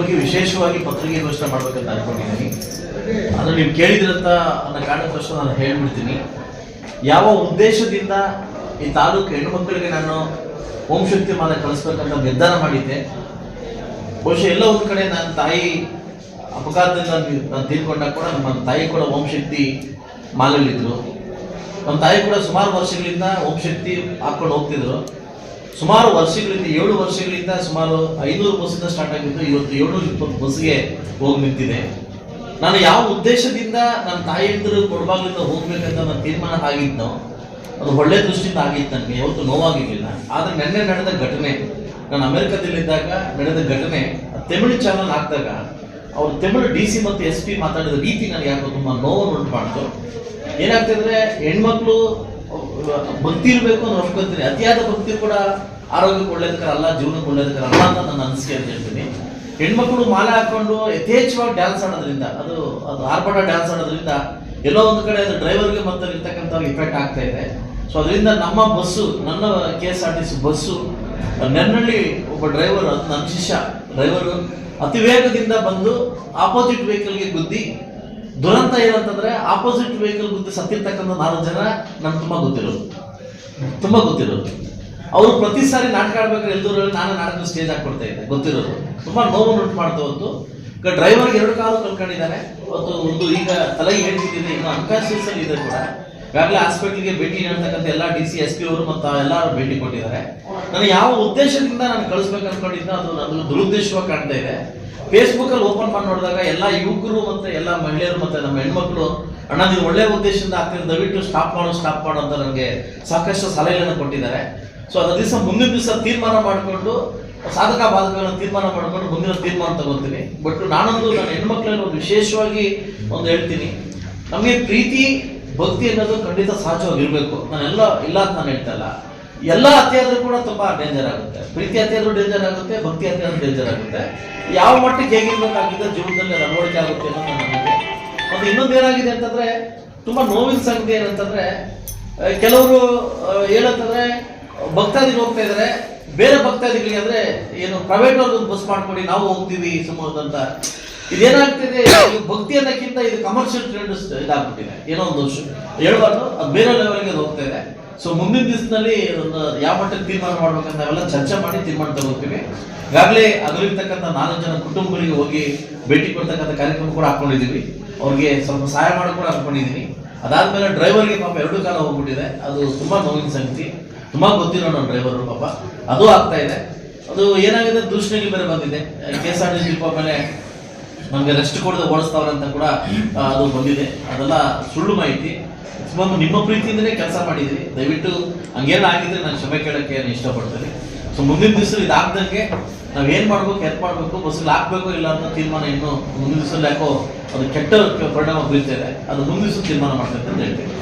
ಬಗ್ಗೆ ವಿಶೇಷವಾಗಿ ಪತ್ರಿಕೆ ಘೋಷಣೆ ಮಾಡ್ಬೇಕಂತ ಅನ್ಕೊಂಡಿದ್ದೀನಿ. ಆದರೆ ನೀವು ಕೇಳಿದ್ರಂತ ಅನ್ನೋ ಕಾರಣಕ್ಕೋಸ್ಕರ ನಾನು ಹೇಳ್ಬಿಡ್ತೀನಿ. ಯಾವ ಉದ್ದೇಶದಿಂದ ಈ ತಾಲೂಕು ಹೆಣ್ಣು ಮಕ್ಕಳಿಗೆ ನಾನು ಓಂ ಶಕ್ತಿ ಮಾಲೆ ಕಳಿಸ್ಬೇಕಂತ ನಿರ್ಧಾರ ಮಾಡಿದ್ದೆ. ಬಹುಶಃ ಎಲ್ಲ ಒಂದು ಕಡೆ ನನ್ನ ತಾಯಿ ಅಪಘಾತದಿಂದ ನಾನು ತೀರ್ಕೊಂಡಾಗ ಕೂಡ ನಮ್ಮ ತಾಯಿ ಕೂಡ ಓಂ ಶಕ್ತಿ ಮಾಲಲ್ಲಿದ್ದರು ನಮ್ಮ ತಾಯಿ ಕೂಡ ಸುಮಾರು ವರ್ಷಗಳಿಂದ ಓಂ ಶಕ್ತಿ ಹಾಕ್ಕೊಂಡು ಹೋಗ್ತಿದ್ರು. ಸುಮಾರು ವರ್ಷಗಳಿಂದ, ಏಳು ವರ್ಷಗಳಿಂದ ಸುಮಾರು ಐನೂರು ಬಸ್ಸಿಂದ ಸ್ಟಾರ್ಟ್ ಆಗಿದ್ದು, ಇವತ್ತು ಏಳ್ನೂರ ಇಪ್ಪತ್ತು ಬಸ್ಗೆ ಹೋಗಿ ನಿಂತಿದೆ. ನಾನು ಯಾವ ಉದ್ದೇಶದಿಂದ ನನ್ನ ತಾಯಿಯಂದರು ಕೊಡಬಾಗ್ಲಿಂದ ಹೋಗ್ಬೇಕಂತ ನನ್ನ ತೀರ್ಮಾನ ಆಗಿದ್ದು ಅದು ಒಳ್ಳೆ ದೃಷ್ಟಿಯಿಂದ ಆಗಿತ್ತು ನನಗೆ, ಯಾವತ್ತು ನೋವಾಗಿರಲಿಲ್ಲ. ಆದರೆ ನೆನ್ನೆ ನಡೆದ ಘಟನೆ, ನಾನು ಅಮೆರಿಕದಲ್ಲಿದ್ದಾಗ ನಡೆದ ಘಟನೆ ತಮಿಳು ಚಾನಲ್ ಹಾಕಿದಾಗ, ಅವರು ತಮಿಳು ಡಿ ಸಿ ಮತ್ತು ಎಸ್ ಪಿ ಮಾತಾಡಿದ ರೀತಿ ನನಗೆ ಯಾಕೋ ತುಂಬ ನೋವನ್ನು ಉಂಟು ಮಾಡ್ತು. ಏನಾಗ್ತಿದ್ರೆ, ಹೆಣ್ಮಕ್ಳು ಭಕ್ತಿ ಇರಬೇಕು ಅನ್ನೋ ಅನ್ಕೊತೀನಿ. ಅತಿಯಾದ ಭಕ್ತಿ ಕೂಡ ಆರೋಗ್ಯಕ್ಕೆ ಒಳ್ಳೇದಕ್ಕರ ಅಲ್ಲ, ಜೀವನಕ್ಕೆ ಒಳ್ಳೇದಕ್ಕರ ಅಲ್ಲ ಅಂತ ನನ್ನ ಅನಿಸಿಕೆ ಅಂತ ಹೇಳ್ತೀನಿ. ಹೆಣ್ಮಕ್ಳು ಮಾಲೆ ಹಾಕೊಂಡು ಯಥೇಚ್ಛವಾಗಿ ಡ್ಯಾನ್ಸ್ ಆಡೋದ್ರಿಂದ, ಅದು ಅದು ಆರ್ಭಟ ಡ್ಯಾನ್ಸ್ ಆಡೋದ್ರಿಂದ ಎಲ್ಲೋ ಒಂದು ಕಡೆ ಅದು ಡ್ರೈವರ್ಗೆ ಮತ್ತೆ ಇರ್ತಕ್ಕಂಥ ಇಫೆಕ್ಟ್ ಆಗ್ತಾ ಇದೆ. ಸೊ ಅದರಿಂದ ನಮ್ಮ ಬಸ್ಸು, ನನ್ನ K S R T C bus ನೆನ್ನಳ್ಳಿ ಒಬ್ಬ ಡ್ರೈವರ್ ನನ್ನ ಶಿಷ್ಯ ಡ್ರೈವರು ಅತಿ ವೇಗದಿಂದ ಬಂದು ಆಪೋಸಿಟ್ ವೆಹಿಕಲ್ಗೆ ಗುದ್ದಿ ದುರಂತ ಏನಂತಂದ್ರೆ ಆಪೋಸಿಟ್ ವೆಹಿಕಲ್ ಗುದ್ದಿ ಸತ್ತಿರ್ತಕ್ಕಂಥ ನಾಲ್ಕು ಜನ ನಮ್ಗೆ ತುಂಬಾ ಗೊತ್ತಿರೋದು. ತುಂಬಾ ಗೊತ್ತಿರೋದು. ಅವರು ಪ್ರತಿ ಸಾರಿ ನಾಟಕ ಆಡ್ಬೇಕಾದ್ರೆ ಎಲ್ಲರೂ ನಾನು ನಾಟಕ ಸ್ಟೇಜ್ ಹಾಕೊಡ್ತಾ ಇದ್ದೆ. ಗೊತ್ತಿರೋದು. ತುಂಬಾ ನೋವನ್ನು ಉಂಟು ಮಾಡ್ತಾ ಹೊತ್ತು ಈಗ ಡ್ರೈವರ್ಗೆ ಎರಡು ಕಾಲು ಕಲ್ಕೊಂಡಿದ್ದಾರೆ ಅವತ್ತು ಒಂದು ಈಗ ತಲೆಗೆ ಹೇಳ್ತಿದ್ದೀನಿ, ಇನ್ನು ಅನ್ಕಾನ್ಶಿಯಸ್ ಅಲ್ಲಿ ಇದೆ ಕೂಡ. ಈಗಾಗಲೇ ಹಾಸ್ಪಿಟ್ಲಿಗೆ ಭೇಟಿ ನೀಡ್ತಕ್ಕಂಥ ಎಲ್ಲ ಡಿ ಸಿ ಎಸ್ ಪಿ ಅವರು ಮತ್ತು ಎಲ್ಲರೂ ಭೇಟಿ ಕೊಟ್ಟಿದ್ದಾರೆ. ನಾನು ಯಾವ ಉದ್ದೇಶದಿಂದ ನಾನು ಕಳಿಸ್ಬೇಕು ಅನ್ಕೊಂಡಿದ್ದ ಅದು ನನ್ನ ದುರುದ್ದೇಶವಾಗಿ ಕಾಣ್ತಾ ಇದೆ. ಫೇಸ್ಬುಕ್ ಅಲ್ಲಿ ಓಪನ್ ಮಾಡಿ ನೋಡಿದಾಗ ಎಲ್ಲ ಯುವಕರು ಮತ್ತೆ ಎಲ್ಲ ಮಹಿಳೆಯರು ಮತ್ತೆ ನಮ್ಮ ಹೆಣ್ಮಕ್ಳು, ಅಣ್ಣ ನೀವು ಒಳ್ಳೆ ಉದ್ದೇಶದಿಂದ ಆಗ್ತಿರೋ, ದಯವಿಟ್ಟು ಸ್ಟಾಪ್ ಮಾಡು ಸ್ಟಾಪ್ ಮಾಡು ಅಂತ ನನಗೆ ಸಾಕಷ್ಟು ಸಲಹೆಗಳನ್ನು ಕೊಟ್ಟಿದ್ದಾರೆ. ಸೊ ಅದ ದಿವಸ ಮುಂದಿನ ದಿವಸ ತೀರ್ಮಾನ ಮಾಡಿಕೊಂಡು, ಸಾಧಕ ಬಾಧಕಗಳನ್ನು ತೀರ್ಮಾನ ಮಾಡಿಕೊಂಡು ಮುಂದಿನ ತೀರ್ಮಾನ ತಗೋತೀನಿ ಬಟ್ ನಾನೊಂದು ನನ್ನ ಹೆಣ್ಮಕ್ಳನ್ನು ವಿಶೇಷವಾಗಿ ಒಂದು ಹೇಳ್ತೀನಿ. ನಮಗೆ ಪ್ರೀತಿ ಭಕ್ತಿ ಅನ್ನೋದು ಖಂಡಿತ ಸಹಜವಾಗಿರ್ಬೇಕು ನಾನೆಲ್ಲ ಇಲ್ಲ ಅಂತ ನಾನು ಹೇಳ್ತಾ ಇಲ್ಲ ಎಲ್ಲ ಅತಿ ಆದ್ರೂ ಕೂಡ ತುಂಬಾ ಡೇಂಜರ್ ಆಗುತ್ತೆ. ಪ್ರೀತಿ ಅತಿ ಆದ್ರೂ ಡೇಂಜರ್ ಆಗುತ್ತೆ, ಭಕ್ತಿ ಅತಿ ಆದ್ರೂ ಡೇಂಜರ್ ಆಗುತ್ತೆ. ಯಾವ ಮಟ್ಟಿಗೆ ಹೇಗಿರ್ಬೇಕಾಗಿದೆ ಜೀವನದಲ್ಲಿ ನಡವಳಿಕೆ ಆಗುತ್ತೆ ಅನ್ನೋದು ನಾನು ನಂಬಿಕೆ. ಮತ್ತೆ ಇನ್ನೊಂದು ಏನಾಗಿದೆ ಅಂತಂದ್ರೆ, ತುಂಬಾ ನೋವಿನ ಸಂಗತಿ ಏನಂತಂದ್ರೆ ಕೆಲವರು ಏನಂತಂದ್ರೆ ಭಕ್ತಾದಿ ಭಕ್ತಾದಿಗಳು ಹೋಗ್ತಾ ಇದಾರೆ. ಬೇರೆ ಭಕ್ತಾದಿಗಳಿಗೆ ಅಂದ್ರೆ ಏನು ಪ್ರೈವೇಟ್ ಅವ್ರದ್ದು ಬಸ್ ಮಾಡ್ಕೊಡಿ ನಾವು ಹೋಗ್ತೀವಿ ಸುಮಾರು ಅಂತ. ಇದೇನಾಗ್ತಿದೆ? ಈ ಭಕ್ತಿ ಅನ್ನೋಕ್ಕಿಂತ ಇದು ಕಮರ್ಷಿಯಲ್ ಟ್ರೆಂಡ್ ಇದಾಗ್ಬಿಟ್ಟಿದೆ. ಏನೋ ಒಂದು ಹೇಳ್ಬಾರ್ದು, ಅದು ಬೇರೆ ಲೆವೆಲ್ಗೆ ಹೋಗ್ತಾ ಇದೆ. ಸೊ ಮುಂದಿನ ದಿವಸದಲ್ಲಿ ಒಂದು ಯಾವ ಮಟ್ಟಕ್ಕೆ ತೀರ್ಮಾನ ಮಾಡ್ಬೇಕಂತ ನಾವೆಲ್ಲ ಚರ್ಚೆ ಮಾಡಿ ತೀರ್ಮಾನ ತಗೋತೀವಿ. ಈಗಾಗಲೇ ಅದರಲ್ಲಿರ್ತಕ್ಕಂಥ ನಾಲ್ಕು ಜನ ಕುಟುಂಬಗಳಿಗೆ ಹೋಗಿ ಭೇಟಿ ಕೊಡ್ತಕ್ಕಂಥ ಕಾರ್ಯಕ್ರಮ ಕೂಡ ಹಾಕೊಂಡಿದ್ದೀವಿ ಅವ್ರಿಗೆ ಸ್ವಲ್ಪ ಸಹಾಯ ಮಾಡಿ ಕೂಡ ಹಾಕೊಂಡಿದ್ದೀನಿ ಅದಾದ್ಮೇಲೆ ಡ್ರೈವರ್ಗೆ ಪಾಪ ಎರಡು ಕಾಲ ಹೋಗ್ಬಿಟ್ಟಿದೆ. ಅದು ತುಂಬ ನೋವಿನ ಸಂಗತಿ. ತುಂಬ ಗೊತ್ತಿರೋ ನಮ್ಮ ಡ್ರೈವರು ಪಾಪ. ಅದು ಆಗ್ತಾ ಇದೆ. ಅದು ಏನಾಗಿದೆ? ದೂಷಣೆಗೆ ಬೇರೆ ಬಂದಿದೆ. K S R T C ಮೇಲೆ ನಮಗೆ ರೆಸ್ಟ್ ಕೊಡದೆ ಅಂತ ಕೂಡ ಅದು ಬಂದಿದೆ. ಅದೆಲ್ಲ ಸುಳ್ಳು ಮಾಹಿತಿ. ಸುಮ್ಮನೆ ನಿಮ್ಮ ಪ್ರೀತಿಯಿಂದಲೇ ಕೆಲಸ ಮಾಡಿದ್ರಿ ದಯವಿಟ್ಟು ಹಂಗೇನು ಆಗಿದ್ರೆ ನಾನು ಕ್ಷಮೆ ಕೇಳೋಕ್ಕೆ ನಾನು ಇಷ್ಟಪಡ್ತೀನಿ. ಸೊ ಮುಂದಿನ ದಿವಸ ಇದಾಗ್ದಂಗೆ ನಾವು ಏನು ಮಾಡ್ಬೇಕು ಹೆಲ್ಪ್ ಮಾಡ್ಬೇಕು, ಬಸ್ಸಲ್ಲಿ ಹಾಕ್ಬೇಕು ಇಲ್ಲ ಅಂತ ತೀರ್ಮಾನ ಇನ್ನು ಮುಂದಿನ ದಿವಸದಲ್ಲಿ ಯಾಕೋ ಅದು ಕೆಟ್ಟ ಪರಿಣಾಮ ಬೀರ್ತಾ ಇದೆ. ಅದು ಮುಂದಿನ ದಿವಸ ತೀರ್ಮಾನ ಮಾಡ್ತೈತೆ ಅಂತ ಹೇಳ್ತೀನಿ.